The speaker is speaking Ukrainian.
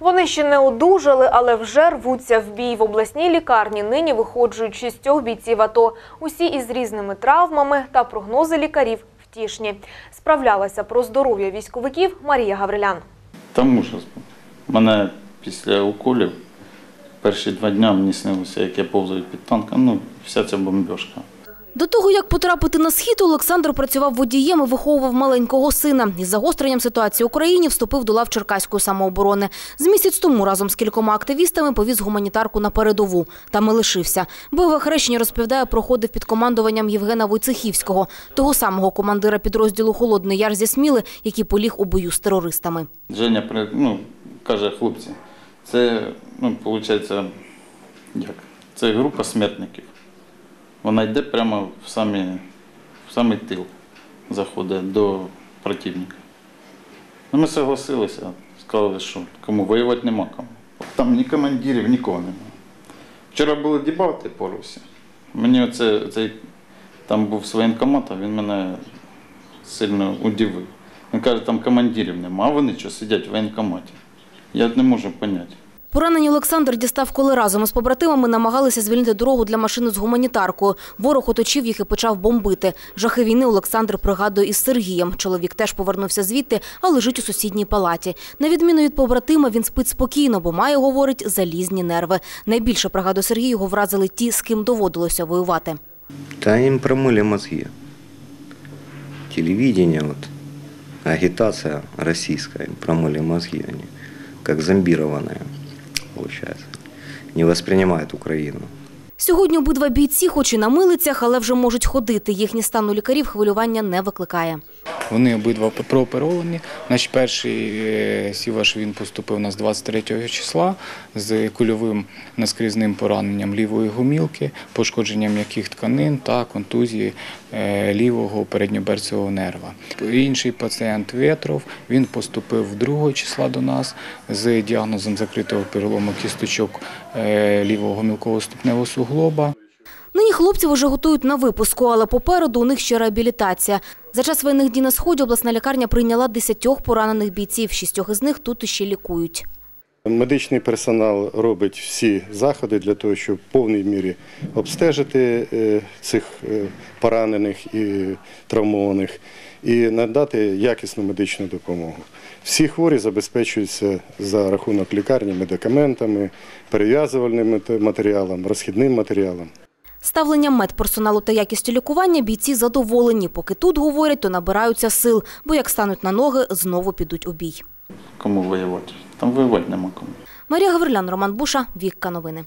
Вони ще не одужали, але вже рвуться в бій. В обласній лікарні нині виходжують шістьох бійців АТО. Усі із різними травмами та прогнози лікарів втішні. Справлялася про здоров'я військовиків Марія Гаврилян. Ужас був. Мене після уколів перші два дні мені снилося, як я повзаю під танком. Ну, вся ця бомбьошка. До того, як потрапити на схід, Олександр працював водієм і виховував маленького сина. Із загостренням ситуації в Україні вступив до лав Черкаської самооборони. З місяць тому разом з кількома активістами повіз гуманітарку на передову. Там і лишився. Бойове хрещення, розповідає, проходив під командуванням Євгена Войцехівського, того самого командира підрозділу «Холодний Яр» зі Сміли, який поліг у бою з терористами. Женя ну, каже, хлопці, це, ну, виходить, як? Це група смертників. Вона йде прямо в самі, в самий тил, заходить до противника. Ну, ми согласилися, сказали, що кому воювати нема кому. Там ні командирів, нікого немає. Вчора були дебати по Русі. Мені оце, цей, там був воєнкомат, а він мене сильно удивив. Він каже, там командирів нема, а вони що сидять в воєнкоматі. Я не можу поняти. Поранений Олександр дістав, коли разом із побратимами намагалися звільнити дорогу для машини з гуманітаркою. Ворог оточив їх і почав бомбити. Жахи війни Олександр пригадує із Сергієм. Чоловік теж повернувся звідти, а лежить у сусідній палаті. На відміну від побратима, він спить спокійно, бо має, говорить, залізні нерви. Найбільше, пригадує Сергій, його вразили ті, з ким доводилося воювати. Да им промыли мозги. Телевидение, вот, агитация российская, им промыли мозги они, как зомбированные, получается. Не воспринимают Украину. Сьогодні обидва бійці, хоч і на милицях, але вже можуть ходити. Їхній стан у лікарів хвилювання не викликає. Вони обидва прооперовані. Наш перший е, сіваш він поступив у нас 23 числа з кульовим наскрізним пораненням лівої гумілки, пошкодженням м'яких тканин та контузії е, лівого передньоберцевого нерва. Інший пацієнт Ветров він поступив 2 числа до нас з діагнозом закритого перелому кісточок е, лівого гомілкового ступневого суглоба. Нині хлопців уже готують на випуску, але попереду у них ще реабілітація. За час воєнних дій на сході обласна лікарня прийняла десятьох поранених бійців. Шістьох із них тут іще лікують. Медичний персонал робить всі заходи для того, щоб в повній мірі обстежити е, цих е, поранених і травмованих і надати якісну медичну допомогу. Всі хворі забезпечуються за рахунок лікарні медикаментами, перев'язувальним матеріалом, розхідним матеріалом. Ставленням медперсоналу та якістю лікування бійці задоволені. Поки тут говорять, то набираються сил, бо як стануть на ноги, знову підуть у бій. Кому воювати? Там воювати нема кому. Марія Гаврилян, Роман Буша, Вікка Новини.